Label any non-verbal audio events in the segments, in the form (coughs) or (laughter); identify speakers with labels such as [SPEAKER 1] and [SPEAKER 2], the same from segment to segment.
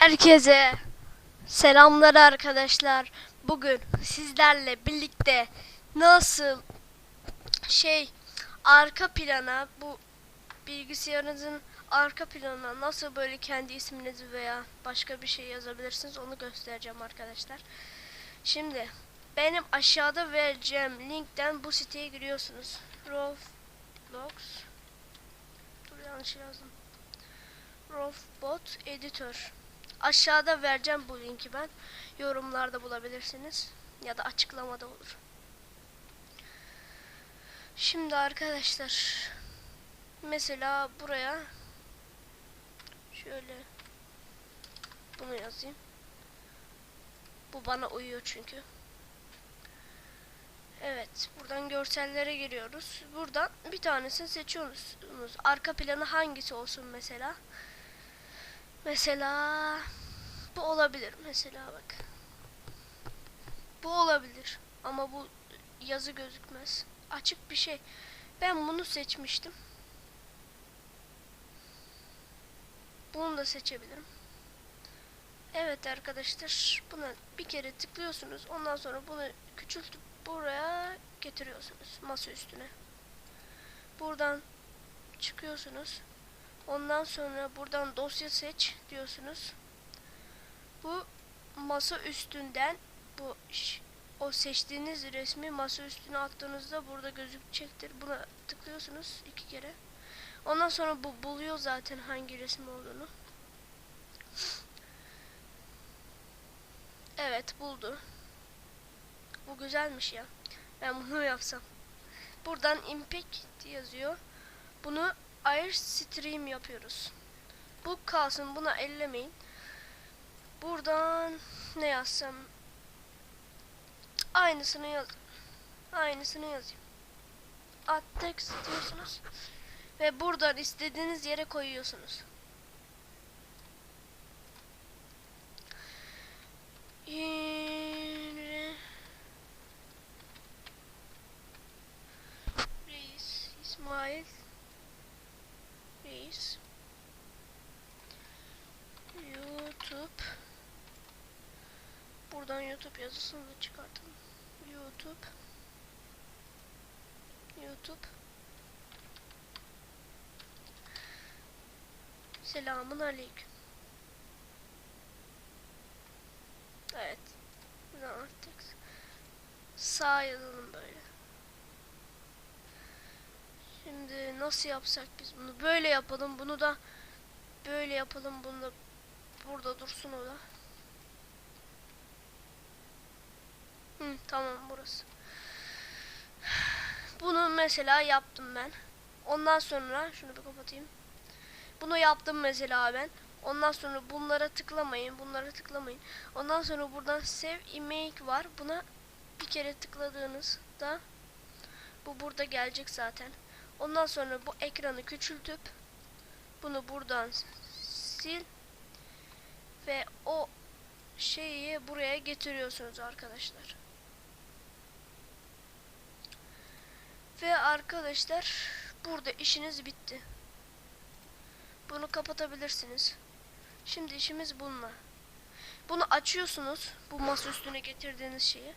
[SPEAKER 1] Herkese selamlar arkadaşlar. Bugün sizlerle birlikte nasıl şey arka plana bu bilgisayarınızın arka planına nasıl böyle kendi isminizi veya başka bir şey yazabilirsiniz onu göstereceğim arkadaşlar. Şimdi benim aşağıda vereceğim linkten bu siteye giriyorsunuz. Roblox Dur yanlış yazdım. Robot Editor. Aşağıda vereceğim bu linki ben. Yorumlarda bulabilirsiniz. Ya da açıklamada olur. Şimdi arkadaşlar. Mesela buraya şöyle bunu yazayım. Bu bana uyuyor çünkü. Evet, buradan görsellere giriyoruz. Buradan bir tanesini seçiyorsunuz. Arka planı hangisi olsun mesela? Mesela bu olabilir mesela bak. Bu olabilir ama bu yazı gözükmez. Açık bir şey. Ben bunu seçmiştim. Bunu da seçebilirim. Evet arkadaşlar buna bir kere tıklıyorsunuz. Ondan sonra bunu küçültüp buraya getiriyorsunuz masa üstüne. Buradan çıkıyorsunuz. Ondan sonra buradan dosya seç diyorsunuz. Bu masa üstünden bu o seçtiğiniz resmi masa üstüne attığınızda burada gözükecektir. Buna tıklıyorsunuz iki kere. Ondan sonra bu buluyor zaten hangi resim olduğunu. Evet buldu. Bu güzelmiş ya. Ben bunu yapsam. Buradan impact yazıyor. Bunu Airstream yapıyoruz. Bu kalsın buna ellemeyin. Buradan ne yazsam aynısını yaz. Aynısını yazayım. Add text diyorsunuz. Ve buradan istediğiniz yere koyuyorsunuz. Reis İsmail Reis YouTube Buradan YouTube yazısını da çıkartalım. YouTube YouTube Selamun Aleyküm Evet Buradan artık Sağ yazalım böyle Şimdi nasıl yapsak biz bunu? Böyle yapalım. Bunu da böyle yapalım. Bunu da burada dursun o da. Hı, tamam burası. Bunu mesela yaptım ben. Ondan sonra şunu bir kapatayım. Bunu yaptım mesela ben. Ondan sonra bunlara tıklamayın. Bunlara tıklamayın. Ondan sonra buradan save image var. Buna bir kere tıkladığınızda bu burada gelecek zaten. Ondan sonra bu ekranı küçültüp bunu buradan sil ve o şeyi buraya getiriyorsunuz arkadaşlar. Ve arkadaşlar burada işiniz bitti. Bunu kapatabilirsiniz. Şimdi işimiz bununla. Bunu açıyorsunuz. Bu masa üstüne getirdiğiniz şeyi.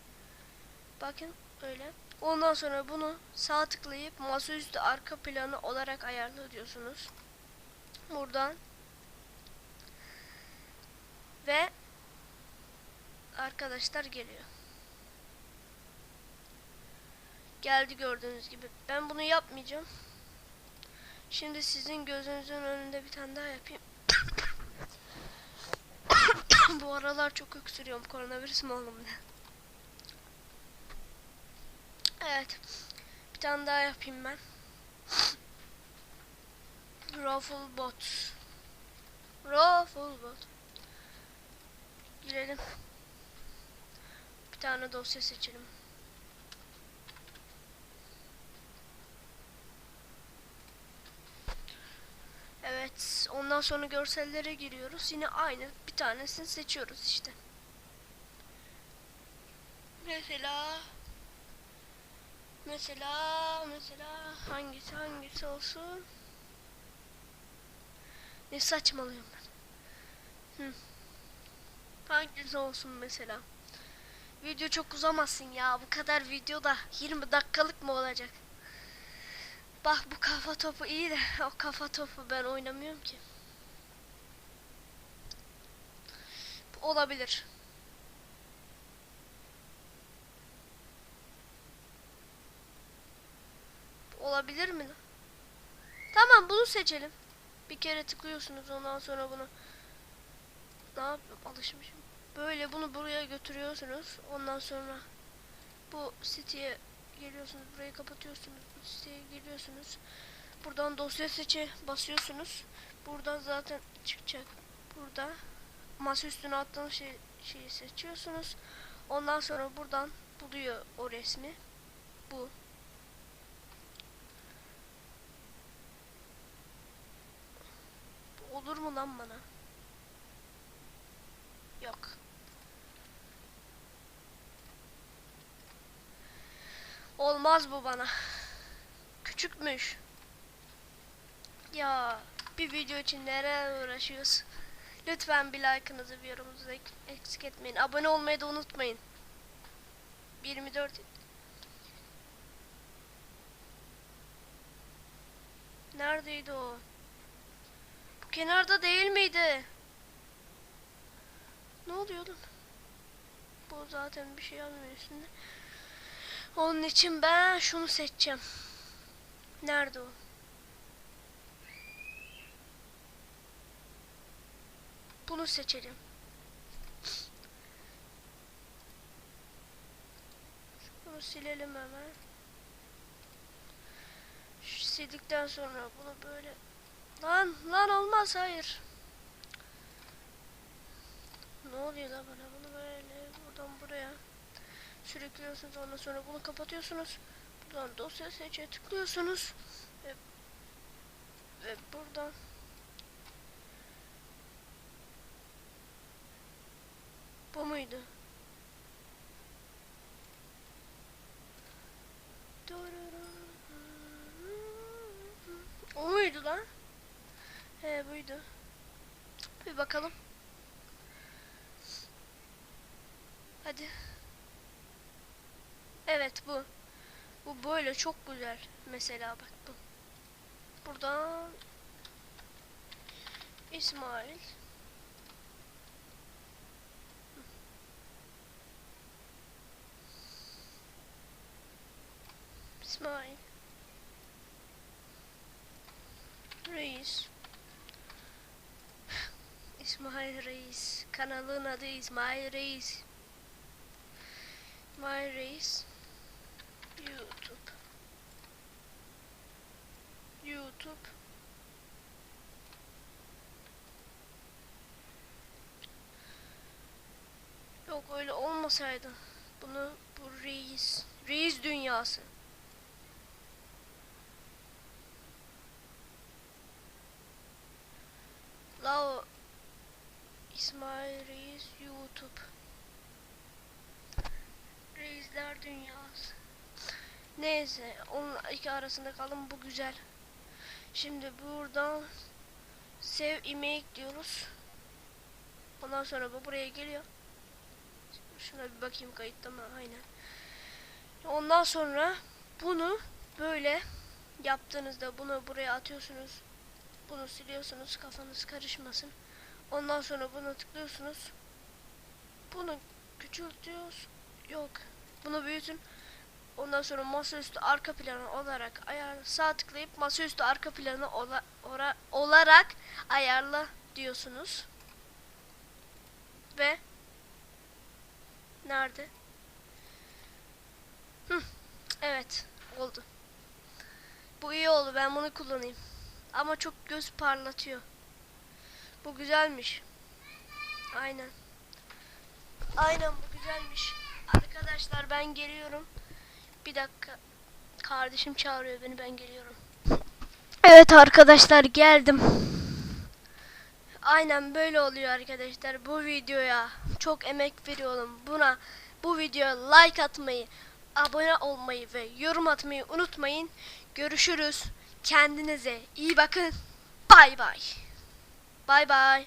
[SPEAKER 1] Bakın öyle. Ondan sonra bunu sağ tıklayıp masaüstü arka planı olarak ayarla diyorsunuz. Buradan ve arkadaşlar geliyor. Geldi gördüğünüz gibi. Ben bunu yapmayacağım. Şimdi sizin gözünüzün önünde bir tane daha yapayım. (coughs) Bu aralar çok öksürüyorum. Koronavirüs mü ne? Evet. Bir tane daha yapayım ben. (coughs) Ruffle bot. Ruffle bot. Girelim. Bir tane dosya seçelim. Ondan sonra görsellere giriyoruz. Yine aynı bir tanesini seçiyoruz işte. Mesela mesela mesela hangisi hangisi olsun? Ne saçmalıyorum ben. Hı. Hangisi olsun mesela? Video çok uzamasın ya. Bu kadar videoda 20 dakikalık mı olacak? Bak bu kafa topu iyi de o kafa topu ben oynamıyorum ki. Bu olabilir. Bu olabilir mi? Tamam bunu seçelim. Bir kere tıklıyorsunuz ondan sonra bunu. Ne yapıyorum? Alışmışım. Böyle bunu buraya götürüyorsunuz. Ondan sonra bu siteye geliyorsunuz. Burayı kapatıyorsunuz. Bu siteye geliyorsunuz. Buradan dosya seçe basıyorsunuz. Buradan zaten çıkacak. Burada masa üstüne attığınız şey, şeyi seçiyorsunuz. Ondan sonra buradan buluyor o resmi. Bu. Olur mu lan bana? Yok. Olmaz bu bana. Küçükmüş. Ya bir video için nereye uğraşıyoruz? Lütfen bir like'ınızı bir yorumunuzu ek- eksik etmeyin. Abone olmayı da unutmayın. 24 Neredeydi o? Bu kenarda değil miydi? Ne oluyor oğlum? Bu zaten bir şey almıyor üstünde. Onun için ben şunu seçeceğim. Nerede o? Bunu seçelim. Bunu silelim hemen. Şu sildikten sonra bunu böyle Lan lan olmaz hayır. Ne oluyor da bana bunu böyle buradan buraya sürüklüyorsunuz ondan sonra bunu kapatıyorsunuz. Buradan dosya seçe tıklıyorsunuz. Ve, ve buradan Bu muydu? O muydu lan? He buydu. Bir bakalım. Hadi. Evet bu. Bu böyle çok güzel. Mesela bak bu. Buradan İsmail. İsmail. Reis. İsmail Reis. Kanalın adı İsmail Reis. İsmail Reis. YouTube. YouTube. Yok öyle olmasaydı. Bunu bu reis. Reis dünyası. La o İsmail Reis YouTube. Reisler dünyası. Neyse onun iki arasında kalın bu güzel. Şimdi buradan sev email diyoruz. Ondan sonra bu buraya geliyor. Şuna bir bakayım kayıtta mı? Aynen. Ondan sonra bunu böyle yaptığınızda bunu buraya atıyorsunuz. Bunu siliyorsunuz kafanız karışmasın. Ondan sonra buna tıklıyorsunuz. Bunu küçültüyoruz. Yok. Bunu büyütün. Ondan sonra masaüstü arka planı olarak ayar sağ tıklayıp masaüstü arka planı ola, ora- olarak ayarla diyorsunuz. Ve nerede? Hı, evet oldu. Bu iyi oldu ben bunu kullanayım. Ama çok göz parlatıyor. Bu güzelmiş. Aynen. Aynen bu güzelmiş. Arkadaşlar ben geliyorum. Bir dakika. Kardeşim çağırıyor beni ben geliyorum. Evet arkadaşlar geldim. aynen böyle oluyor arkadaşlar. Bu videoya çok emek veriyorum. Buna bu videoya like atmayı, abone olmayı ve yorum atmayı unutmayın. Görüşürüz. Kendinize iyi bakın. Bay bay. Bay bay.